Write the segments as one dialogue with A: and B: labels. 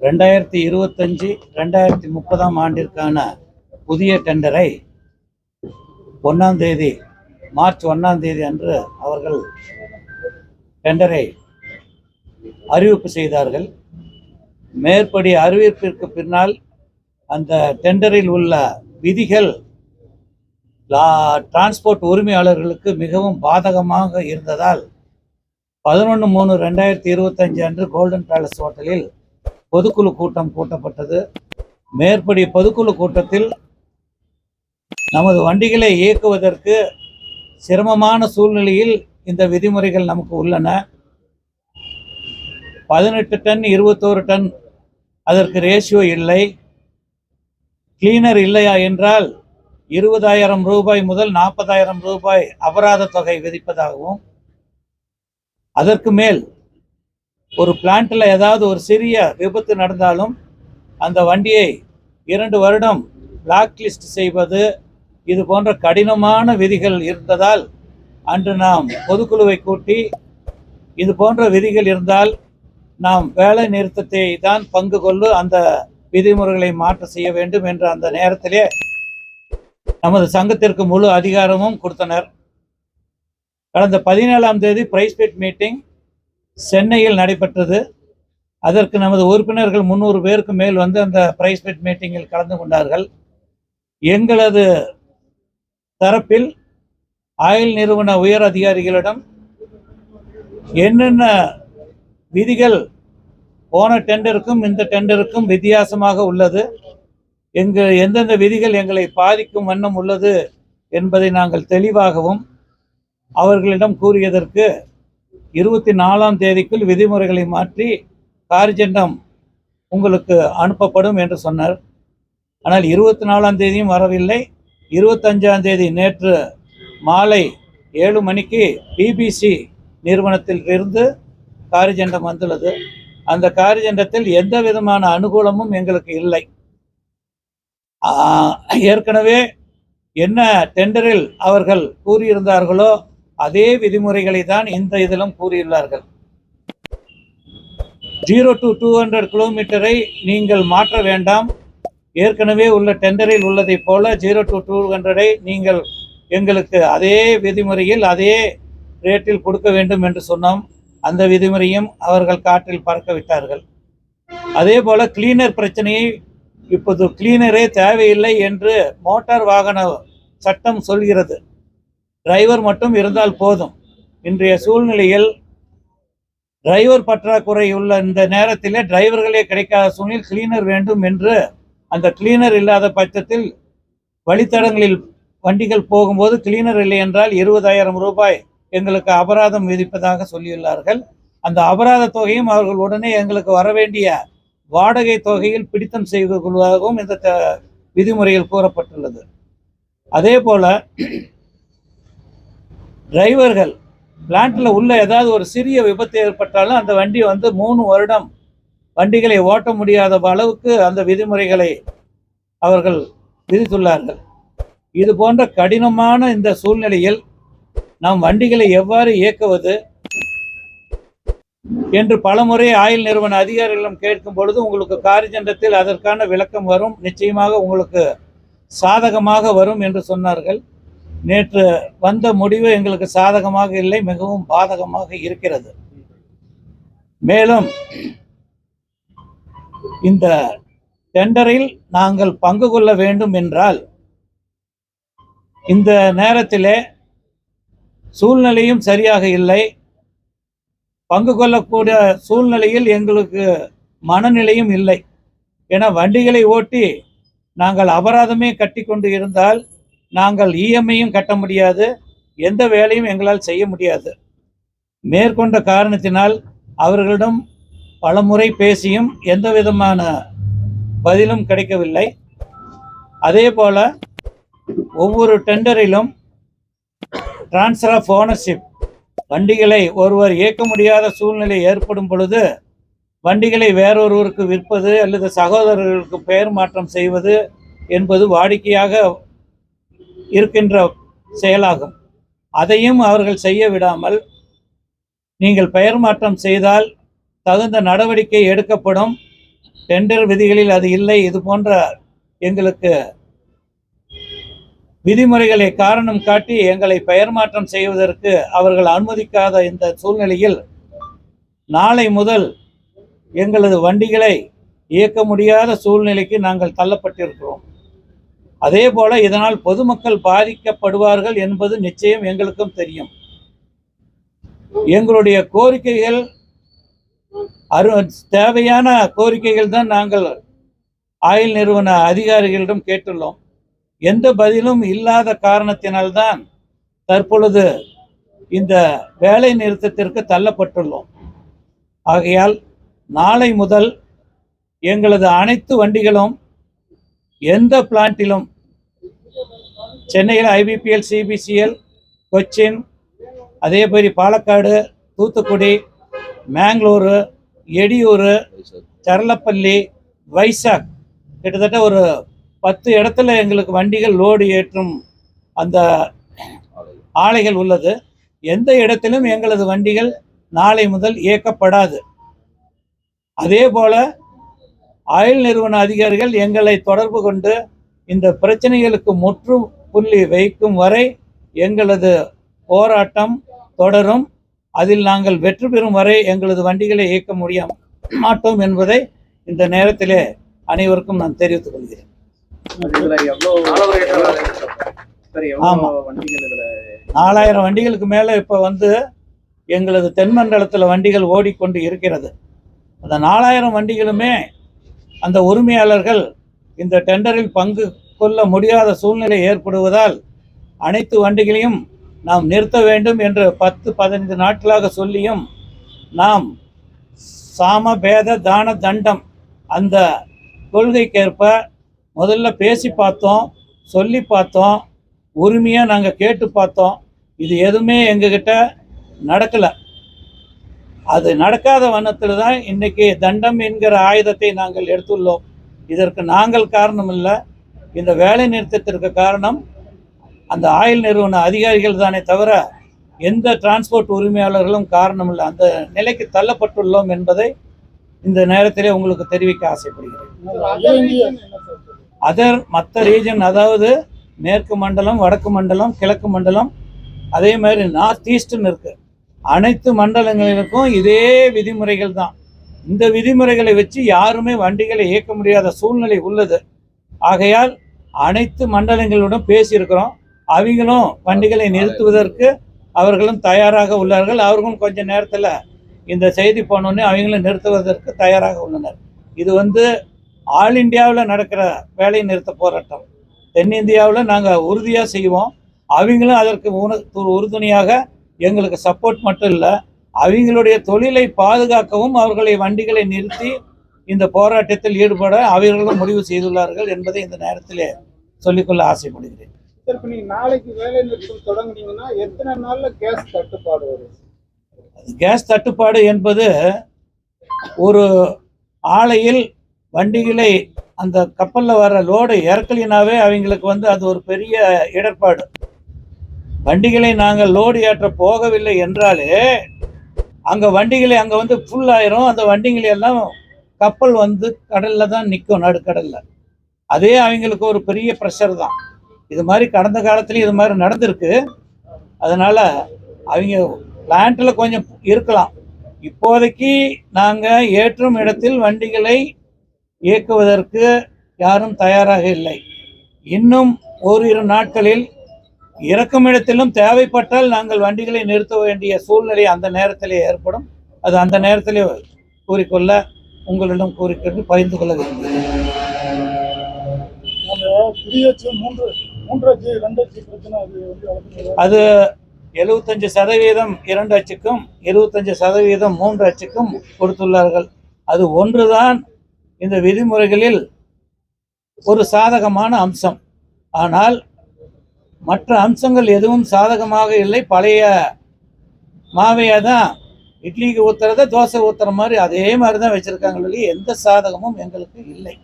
A: ரெண்டாயிரத்தி இருபத்தஞ்சி ரெண்டாயிரத்தி முப்பதாம் ஆண்டிற்கான புதிய டெண்டரை ஒன்றாம் தேதி மார்ச் ஒன்றாம் தேதி அன்று அவர்கள் டெண்டரை அறிவிப்பு செய்தார்கள். மேற்படி அறிவிப்பிற்கு பின்னால் அந்த டெண்டரில் உள்ள விதிகள் டிரான்ஸ்போர்ட் உரிமையாளர்களுக்கு மிகவும் பாதகமாக இருந்ததால் பதினொன்று மூணு ரெண்டாயிரத்தி இருபத்தஞ்சு அன்று கோல்டன் பேலஸ் ஹோட்டலில் பொதுக்குழு கூட்டம் கூட்டப்பட்டது. மேற்படி பொதுக்குழு கூட்டத்தில் நமது வண்டிகளை இயக்குவதற்கு சிரமமான சூழ்நிலையில் இந்த விதிமுறைகள் நமக்கு உள்ளன. பதினெட்டு டன் இருபத்தோரு டன் அதற்கு ரேஷியோ இல்லை. கிளீனர் இல்லையா என்றால் இருபதாயிரம் ரூபாய் முதல் நாற்பதாயிரம் ரூபாய் அபராத தொகை விதிப்பதாகவும் அதற்கு மேல் ஒரு பிளான்ட்டில் ஏதாவது ஒரு சிறிய விபத்து நடந்தாலும் அந்த வண்டியை இரண்டு வருடம் பிளாக் லிஸ்ட் செய்வது இது போன்ற கடினமான விதிகள் இருந்ததால் அன்று நாம் பொதுக்குழுவை கூட்டி இது போன்ற விதிகள் இருந்தால் நாம் வேலை நிறுத்தத்தை தான் பங்கு கொள்ளு அந்த விதிமுறைகளை மாற்ற செய்ய வேண்டும் என்ற அந்த நேரத்திலே நமது சங்கத்திற்கு முழு அதிகாரமும் கொடுத்தனர். கடந்த பதினேழாம் தேதி பிரைஸ்பேட் மீட்டிங் சென்னையில் நடைபெற்றது. அதற்கு நமது உறுப்பினர்கள் முந்நூறு பேருக்கு மேல் வந்து அந்த பிரைஸ்பேட் மீட்டிங்கில் கலந்து கொண்டார்கள். எங்களது தரப்பில் ஆயில் நிறுவன உயர் அதிகாரிகளிடம் என்னென்ன விதிகள் போன டெண்டருக்கும் இந்த டெண்டருக்கும் வித்தியாசமாக உள்ளது எங்கள் எந்தெந்த விதிகள் எங்களை பாதிக்கும் வண்ணம் உள்ளது என்பதை நாங்கள் தெளிவாகவும் அவர்களிடம் கூறியதற்கு இருபத்தி நாலாம் தேதிக்குள் விதிமுறைகளை மாற்றி கார்ஜெண்டம் உங்களுக்கு அனுப்பப்படும் என்று சொன்னார். ஆனால் இருபத்தி நாலாம் தேதியும் வரவில்லை. இருபத்தஞ்சாம் தேதி நேற்று மாலை ஏழு மணிக்கு பிபிசி நிறுவனத்தில் இருந்து காரிஜெண்டம் வந்துள்ளது. அந்த காரிஜெண்டத்தில் எந்த விதமான அனுகூலமும் எங்களுக்கு இல்லை. ஏற்கனவே என்ன டெண்டரில் அவர்கள் கூறியிருந்தார்களோ அதே விதிமுறைகளை தான் இந்த இதிலும் கூறியுள்ளார்கள். ஜீரோ டு டூ ஹண்ட்ரட் கிலோமீட்டரை நீங்கள் மாற்ற வேண்டாம். ஏற்கனவே உள்ள டெண்டரில் உள்ளதைப் போல ஜீரோ டு டூ ஹண்ட்ரடை நீங்கள் எங்களுக்கு அதே விதிமுறையில் அதே ரேட்டில் கொடுக்க வேண்டும் என்று சொன்னோம். அந்த விதிமுறையும் அவர்கள் காற்றில் பறக்க விட்டார்கள். அதே போல கிளீனர் பிரச்சனையை இப்போது கிளீனரே தேவையில்லை என்று மோட்டார் வாகன சட்டம் சொல்கிறது. டிரைவர் மட்டும் இருந்தால் போதும். இன்றைய சூழ்நிலையில் டிரைவர் பற்றாக்குறை உள்ள இந்த நேரத்திலே டிரைவர்களே கிடைக்காத சூழ்நிலையில் கிளீனர் வேண்டும் என்று அந்த கிளீனர் இல்லாத பட்சத்தில் வழித்தடங்களில் வண்டிகள் போகும்போது கிளீனர் இல்லை என்றால் இருபதாயிரம் ரூபாய் எங்களுக்கு அபராதம் விதிப்பதாக சொல்லியுள்ளார்கள். அந்த அபராத தொகையும் அவர்கள் உடனே எங்களுக்கு வர வேண்டிய வாடகை தொகையில் பிடித்தம் செய்து கொள்வதாகவும் இந்த விதிமுறையில் கூறப்பட்டுள்ளது. அதே போல டிரைவர்கள் பிளான்ட்டில் உள்ள ஏதாவது ஒரு சிறிய விபத்து ஏற்பட்டாலும் அந்த வண்டி வந்து மூணு வருடம் வண்டிகளை ஓட்ட முடியாத அளவுக்கு அந்த விதிமுறைகளை அவர்கள் விதித்துள்ளார்கள். இது போன்ற கடினமான இந்த சூழ்நிலையில் நாம் வண்டிகளை எவ்வாறு இயக்குவது என்று பலமுறை ஆயில் நிறுவன அதிகாரிகளிடம் கேட்கும் பொழுது உங்களுக்கு காரிஜன்றத்தில் அதற்கான விளக்கம் வரும் நிச்சயமாக உங்களுக்கு சாதகமாக வரும் என்று சொன்னார்கள். நேற்று வந்த முடிவு எங்களுக்கு சாதகமாக இல்லை மிகவும் பாதகமாக இருக்கிறது. மேலும் இந்த டெண்டரில் நாங்கள் பங்கு கொள்ள வேண்டும் என்றால் இந்த நேரத்திலே சூழ்நிலையும் சரியாக இல்லை. பங்கு கொள்ளக்கூடிய சூழ்நிலையில் எங்களுக்கு மனநிலையும் இல்லை. என வண்டிகளை ஓட்டி நாங்கள் அபராதமே கட்டி கொண்டு இருந்தால் நாங்கள் இஎம்ஐயும் கட்ட முடியாது எந்த வேலையும் எங்களால் செய்ய முடியாது. மேற்கொண்ட காரணத்தினால் அவர்களிடம் பலமுறை பேசியும் எந்த விதமான பதிலும் கிடைக்கவில்லை. அதே போல ஒவ்வொரு டெண்டரிலும் டிரான்ஸ்ஃபர் ஆஃப் ஓனர்ஷிப் வண்டிகளை ஒருவர் இயக்க முடியாத சூழ்நிலை ஏற்படும் பொழுது வண்டிகளை வேறொருவருக்கு விற்பது அல்லது சகோதரர்களுக்கு பெயர் மாற்றம் செய்வது என்பது வாடிக்கையாக இருக்கின்ற செயலாகும். அதையும் அவர்கள் செய்ய விடாமல் நீங்கள் பெயர் மாற்றம் செய்தால் தகுந்த நடவடிக்கை எடுக்கப்படும். டெண்டர் விதிகளில் அது இல்லை. இது போன்ற எங்களுக்கு விதிமுறைகளை காரணம் காட்டி எங்களை பெயர் மாற்றம் செய்வதற்கு அவர்கள் அனுமதிக்காத இந்த சூழ்நிலையில் நாளை முதல் எங்களது வண்டிகளை இயக்க முடியாத சூழ்நிலைக்கு நாங்கள் தள்ளப்பட்டிருக்கிறோம். அதே போல இதனால் பொதுமக்கள் பாதிக்கப்படுவார்கள் என்பது நிச்சயம் எங்களுக்கும் தெரியும். எங்களுடைய கோரிக்கைகள் அரு தேவையான கோரிக்கைகள் தான் நாங்கள் ஆயில் நிறுவன அதிகாரிகளிடம் கேட்டுள்ளோம். எந்த பதிலும் இல்லாத காரணத்தினால்தான் தற்பொழுது இந்த வேலை நிறுத்தத்திற்கு தள்ளப்பட்டுள்ளோம். ஆகையால் நாளை முதல் எங்களது அனைத்து வண்டிகளும் எந்த பிளான்ட்டிலும் சென்னையில் ஐபிபிஎல் சிபிசிஎல் கொச்சின் அதே மாதிரி பாலக்காடு தூத்துக்குடி மேங்களூரு எடியூர் சரளப்பள்ளி வைசாக். கிட்டத்தட்ட ஒரு பத்து இடத்துல எங்களுக்கு வண்டிகள் லோடு ஏற்றும் அந்த ஆலைகள் உள்ளது. எந்த இடத்திலும் எங்களது வண்டிகள் நாளை முதல் இயக்கப்படாது. அதே போல ஆயில் நிறுவன அதிகாரிகள் எங்களை தொடர்பு கொண்டு இந்த பிரச்சனைகளுக்கு முற்றுப்புள்ளி வைக்கும் வரை எங்களது போராட்டம் தொடரும். அதில் நாங்கள் வெற்றி பெறும் வரை எங்களது வண்டிகளை இயக்க முடிய மாட்டோம் என்பதை இந்த நேரத்திலே அனைவருக்கும் நான் தெரிவித்துக் கொள்கிறேன். நாலாயிரம் வண்டிகளுக்கு மேலே இப்போ வந்து எங்களது தென்மண்டலத்தில் வண்டிகள் ஓடிக்கொண்டு இருக்கிறது. அந்த நாலாயிரம் வண்டிகளுமே அந்த உரிமையாளர்கள் இந்த டெண்டரில் பங்கு கொள்ள முடியாத சூழ்நிலை ஏற்படுவதால் அனைத்து வண்டிகளையும் நாம் நிறுத்த வேண்டும் என்று பத்து பதினைந்து நாட்களாக சொல்லியும் நாம் சாம பேத தான தண்டம் அந்த கொள்கைக்கேற்ப முதல்ல பேசி பார்த்தோம் சொல்லி பார்த்தோம் உரிமையாக நாங்கள் கேட்டு பார்த்தோம். இது எதுவுமே எங்ககிட்ட நடக்கலை. அது நடக்காத வண்ணத்தில் தான் இன்னைக்கு தண்டம் என்கிற ஆயுதத்தை நாங்கள் எடுத்துள்ளோம். இதற்கு நாங்கள் காரணம் இல்லை இந்த வேலை நிறுத்தத்திற்கு காரணம் அந்த ஆயில் நிறுவன அதிகாரிகள் தானே தவிர எந்த டிரான்ஸ்போர்ட் உரிமையாளர்களும் காரணம் இல்லை அந்த நிலைக்கு தள்ளப்பட்டுள்ளோம் என்பதை இந்த நேரத்திலே உங்களுக்கு தெரிவிக்க ஆசைப்படுகிறேன். அதர் மற்ற ரீஜன் அதாவது மேற்கு மண்டலம் வடக்கு மண்டலம் கிழக்கு மண்டலம் அதே மாதிரி நார்த் ஈஸ்ட்னு இருக்குது அனைத்து மண்டலங்களுக்கும் இதே விதிமுறைகள் தான். இந்த விதிமுறைகளை வச்சு யாருமே வண்டிகளை இயக்க முடியாத சூழ்நிலை உள்ளது. ஆகையால் அனைத்து மண்டலங்களுடன் பேசியிருக்கிறோம். அவங்களும் வண்டிகளை நிறுத்துவதற்கு அவர்களும் தயாராக உள்ளார்கள். அவர்களும் கொஞ்ச நேரத்தில் இந்த செய்தி போனோடனே அவங்களும் நிறுத்துவதற்கு தயாராக உள்ளனர். இது வந்து ஆல் இந்தியாவில் நடக்கிற வேலை நிறுத்த போராட்டம். தென்னிந்தியாவில் நாங்கள் உறுதியாக செய்வோம். அவங்களும் அதற்கு உண- உறுதுணையாக எங்களுக்கு சப்போர்ட் மட்டும் இல்லை அவங்களுடைய தொழிலை பாதுகாக்கவும் அவர்களை வண்டிகளை நிறுத்தி இந்த போராட்டத்தில் ஈடுபட அவர்களும் முடிவு செய்துள்ளார்கள் என்பதை இந்த நேரத்திலே சொல்லிக்கொள்ள ஆசைப்படுகிறேன்.
B: நாளைக்கு வேலை நிறுத்தம் தொடங்குனீங்கன்னா எத்தனை நாள்ல கேஸ் தட்டுப்பாடு வரும்?
A: கேஸ் தட்டுப்பாடு என்பது ஒரு ஆலையில் வண்டிகளை அந்த கப்பலில் வர லோடு இறக்கலினாவே அவங்களுக்கு வந்து அது ஒரு பெரிய இடர்பாடு. வண்டிகளை நாங்கள் லோடு ஏற்ற போகவில்லை என்றாலே அங்கே வண்டிகளை அங்கே வந்து ஃபுல் ஆயிரும். அந்த வண்டிகளை எல்லாம் கப்பல் வந்து கடலில் தான் நிற்கும் நடுக்கடலில். அதே அவங்களுக்கு ஒரு பெரிய ப்ரெஷர் தான். இது மாதிரி கடந்த காலத்துலேயும் இது மாதிரி நடந்திருக்கு. அதனால் அவங்க பிளான்ட்டில் கொஞ்சம் இருக்கலாம். இப்போதைக்கு நாங்கள் ஏற்றும் இடத்தில் வண்டிகளை இயக்குவதற்கு யாரும் தயாராக இல்லை. இன்னும் ஓரிரு நாட்களில் இறக்கும் இடத்திலும் தேவைப்பட்டால் நாங்கள் வண்டிகளை நிறுத்த வேண்டிய சூழ்நிலை அந்த நேரத்திலே ஏற்படும். அது அந்த நேரத்திலே கூறிக்கொள்ள உங்களிடம் கூறிக்கொண்டு பகிர்ந்து கொள்ள விரும்புகிறேன்.
B: அது
A: எழுபத்தஞ்சு சதவீதம் இரண்டு அச்சுக்கும் இருபத்தஞ்சு சதவீதம் மூன்று அச்சுக்கும் கொடுத்துள்ளார்கள். அது ஒன்றுதான் இந்த விதிமுறைகளில் ஒரு சாதகமான அம்சம். ஆனால் மற்ற அம்சங்கள் எதுவும் சாதகமாக இல்லை. பழைய மாவையாக தான் இட்லிக்கு ஊத்துறத தோசை ஊத்துற மாதிரி அதே மாதிரி தான் வச்சுருக்காங்க வெளியே எந்த சாதகமும் எங்களுக்கு இல்லை.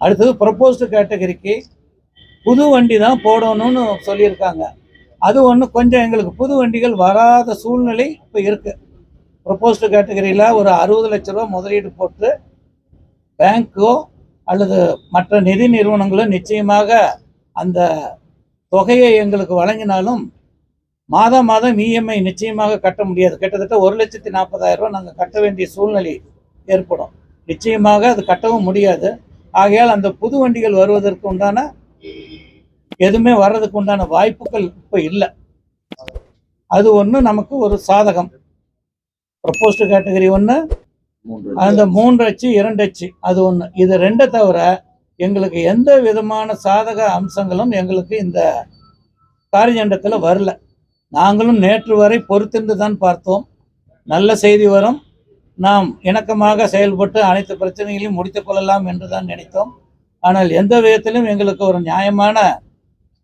A: அடுத்தது ப்ரப்போஸ்டு கேட்டகரிக்கு புது வண்டி தான் போடணும்னு சொல்லியிருக்காங்க. அது ஒன்று கொஞ்சம் எங்களுக்கு புது வண்டிகள் வராத சூழ்நிலை இப்போ இருக்குது ப்ரப்போஸ்டு கேட்டகரியில் ஒரு அறுபது லட்ச ரூபா முதலீடு போட்டு பேங்க்கோ அல்லது மற்ற நிதி நிறுவனங்களோ நிச்சயமாக அந்த தொகையை எங்களுக்கு வழங்கினாலும் மாதம் மாதம் இஎம்ஐ நிச்சயமாக கட்ட முடியாது. கிட்டத்தட்ட ஒரு லட்சத்தி நாற்பதாயிரம் ரூபாய் நாங்கள் கட்ட வேண்டிய சூழ்நிலை ஏற்படும். நிச்சயமாக அது கட்டவும் முடியாது. ஆகையால் அந்த புது வண்டிகள் வருவதற்கு உண்டான எதுவுமே வர்றதுக்கு உண்டான வாய்ப்புகள் இப்போ இல்லை. அது ஒன்று நமக்கு ஒரு சாதகம். ப்ரப்போஸ்டு கேட்டகரி ஒன்று அந்த மூன்று அச்சு இரண்டு அச்சு அது ஒன்று இது ரெண்டை தவிர எங்களுக்கு எந்த விதமான சாதக அம்சங்களும் எங்களுக்கு இந்த காரியண்டத்தில் வரல. நாங்களும் நேற்று வரை பொறுத்திருந்து தான் பார்த்தோம். நல்ல செய்தி வரும். நாம் இணக்கமாக செயல்பட்டு அனைத்து பிரச்சனைகளையும் முடித்து கொள்ளலாம் என்று தான் நினைத்தோம். ஆனால் எந்த விதத்திலும் எங்களுக்கு ஒரு நியாயமான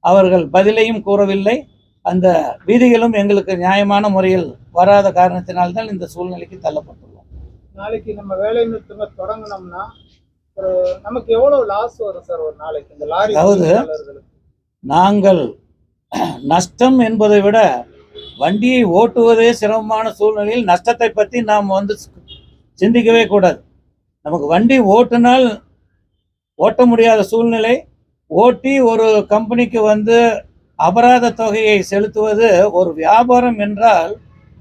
A: அவர்கள் பதிலையும் கூறவில்லை. அந்த விதிகளும் எங்களுக்கு நியாயமான முறையில் வராத காரணத்தினால்தான் இந்த சூழ்நிலைக்கு தள்ளப்பட்டுள்ளோம்.
B: நாளைக்கு நம்ம வேலை நிறுத்தம் தொடங்கினோம்னா நமக்கு எவ்வளவு லாஸ் வரும் சார் ஒரு நாளைக்கு? இந்த லாரி
A: அதாவது-? நாங்கள் நஷ்டம் என்பதை விட வண்டியை ஓட்டுவதே சிரமமான சூழ்நிலையில் நஷ்டத்தை பற்றி நாம் வந்து சிந்திக்கவே கூடாது. நமக்கு வண்டி ஓட்டினால் ஓட்ட முடியாத சூழ்நிலை. ஓட்டி ஒரு கம்பெனிக்கு வந்து அபராத தொகையை செலுத்துவது ஒரு வியாபாரம் என்றால்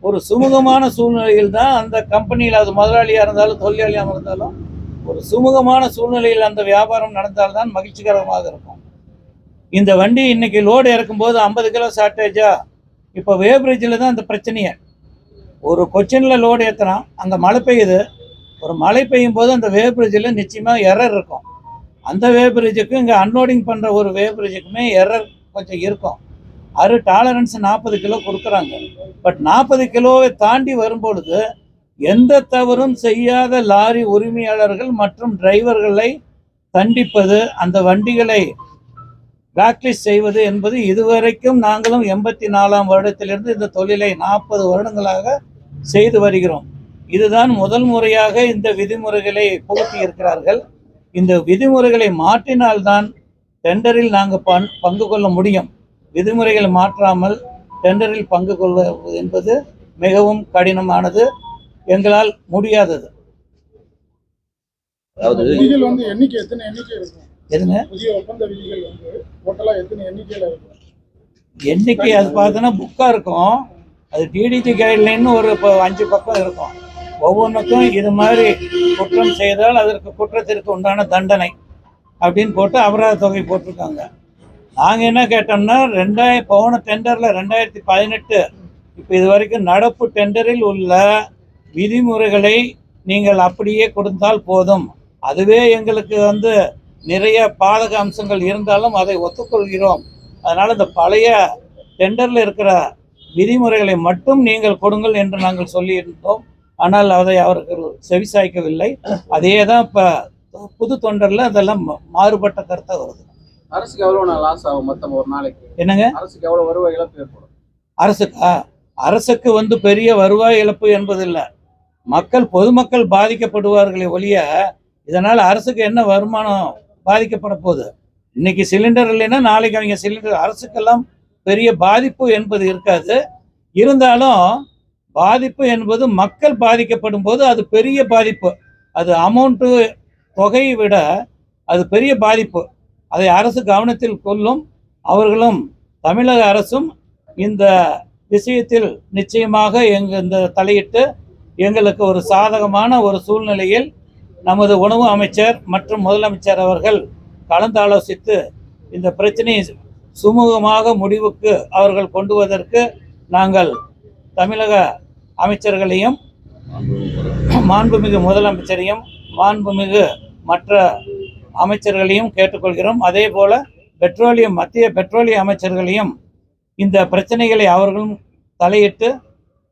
A: ஒரு சுமூகமான சூழ்நிலையில் தான் அந்த கம்பெனியில் அது முதலாளியாக இருந்தாலும் தொழிலாளியாக இருந்தாலும் ஒரு சுமூகமான சூழ்நிலையில் அந்த வியாபாரம் நடந்தால்தான் மகிழ்ச்சிகரமாக இருக்கும். இந்த வண்டி இன்னைக்கு லோடு இறக்கும்போது ஐம்பது கிலோ ஷார்ட்டேஜா இப்போ வேப்ரிட்ஜில் தான் அந்த பிரச்சனையே. ஒரு கொச்சினில் லோடு ஏற்றுறான் அங்கே மழை பெய்யுது. ஒரு மழை பெய்யும் போது அந்த வேப்ரிட்ஜில் நிச்சயமாக எரர் இருக்கும். அந்த வேப்ரிட்ஜுக்கும் இங்கே அன்லோடிங் பண்ணுற ஒரு வேப்ரிட்ஜுக்குமே எரர் கொஞ்சம் இருக்கும். அது டாலரன்ஸ் நாற்பது கிலோ கொடுக்குறாங்க. பட் நாற்பது கிலோவை தாண்டி வரும்பொழுது எந்த தவறும் செய்யாத லாரி உரிமையாளர்கள் மற்றும் டிரைவர்களை தண்டிப்பது அந்த வண்டிகளை பிளாக்லிஸ்ட் செய்வது என்பது இதுவரைக்கும் நாங்களும் எண்பத்தி நாலாம் வருடத்திலிருந்து இந்த தொழிலை நாற்பது வருடங்களாக செய்து வருகிறோம். இதுதான் முதல் முறையாக இந்த விதிமுறைகளை புகுத்தி இருக்கிறார்கள் இந்த விதிமுறைகளை மாற்றினால்தான் டெண்டரில் நாங்கள் பங் பங்கு கொள்ள முடியும். விதிமுறைகளை மாற்றாமல் டெண்டரில் பங்கு கொள்வது என்பது மிகவும் கடினமானது. எங்களால் முடியாதது.
C: அதாவது
B: விதிகள் வந்து எண்ணிக்கை எத்தனை எண்ணிக்கை இருக்கும்?
A: எதுங்க?
B: புதிய ஒப்பந்த விதிகள் வந்து டோட்டலா எத்தனை எண்ணிக்கையில இருக்கும்?
A: எண்ணிக்கை அது பார்த்தோன்னா புக்காக இருக்கும். அது டிடிஜி கைட்லைன்னு ஒரு இப்போ அஞ்சு பக்கம் இருக்கும். ஒவ்வொன்றுக்கும் இது மாதிரி குற்றம் செய்தால் அதற்கு குற்றத்திற்கு உண்டான தண்டனை அப்படின்னு போட்டு அபராத தொகை போட்டிருக்காங்க. நாங்கள் என்ன கேட்டோம்னா ரெண்டாயிரம் போன டெண்டரில் ரெண்டாயிரத்தி பதினெட்டு இப்போ இது வரைக்கும் நடப்பு டெண்டரில் உள்ள விதிமுறைகளை நீங்கள் அப்படியே கொடுத்தால் போதும். அதுவே எங்களுக்கு வந்து நிறைய பாதக அம்சங்கள் இருந்தாலும் அதை ஒத்துக்கொள்கிறோம். அதனால் இந்த பழைய டெண்டரில் இருக்கிற விதிமுறைகளை மட்டும் நீங்கள் கொடுங்கள் என்று நாங்கள் சொல்லியிருந்தோம். ஆனால் அதை அவர்கள் செவிசாய்க்கவில்லை. அதே தான் இப்போ புது தொண்டரில் அதெல்லாம் மாறுபட்ட கருத்தாக வருது.
C: அரசுக்கு எவ்வளவு நான் லாஸ் ஆகும் மொத்தம் ஒரு நாளைக்கு?
A: என்னங்க?
C: அரசுக்கு எவ்வளவு வருவாய் இழப்பு ஏற்படும்?
A: அரசுக்கா? அரசுக்கு வந்து பெரிய வருவாய் இழப்பு என்பதில்லை. மக்கள் பொதுமக்கள் பாதிக்கப்படுவார்களே ஒழிய இதனால் அரசுக்கு என்ன வருமானம் பாதிக்கப்பட போகுது? இன்னைக்கு சிலிண்டர் இல்லைன்னா நாளைக்கு அவங்க சிலிண்டர் அரசுக்கெல்லாம் பெரிய பாதிப்பு என்பது இருக்காது. இருந்தாலும் பாதிப்பு என்பது மக்கள் பாதிக்கப்படும் போது அது பெரிய பாதிப்பு. அது அமௌண்ட்டு தொகையை விட அது பெரிய பாதிப்பு. அதை அரசு கவனத்தில் கொள்ளும். அவர்களும் தமிழக அரசும் இந்த விஷயத்தில் நிச்சயமாக எங்கள் இந்த தலையிட்டு எங்களுக்கு ஒரு சாதகமான ஒரு சூழ்நிலையில் நமது உணவு அமைச்சர் மற்றும் முதலமைச்சர் அவர்கள் கலந்தாலோசித்து இந்த பிரச்சனையை சுமூகமாக முடிவுக்கு அவர்கள் கொண்டு வருவதற்கு நாங்கள் தமிழக அமைச்சர்களையும் மாண்புமிகு முதலமைச்சரையும் மாண்புமிகு மற்ற அமைச்சர்களையும் கேட்டுக்கொள்கிறோம். அதே போல பெட்ரோலியம் மத்திய பெட்ரோலிய அமைச்சர்களையும் இந்த பிரச்சனைகளை அவர்களும் தலையிட்டு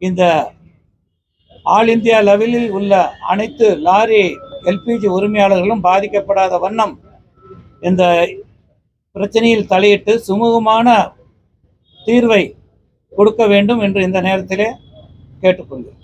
A: இந்த ஆல் இந்தியா லெவலில் உள்ள அனைத்து லாரி எல்பிஜி உரிமையாளர்களும் பாதிக்கப்படாத வண்ணம் இந்த பிரச்சனையில் தலையிட்டு சுமூகமான தீர்வை கொடுக்க வேண்டும் என்று இந்த நேரத்திலே கேட்டுக்கொள்கிறேன்.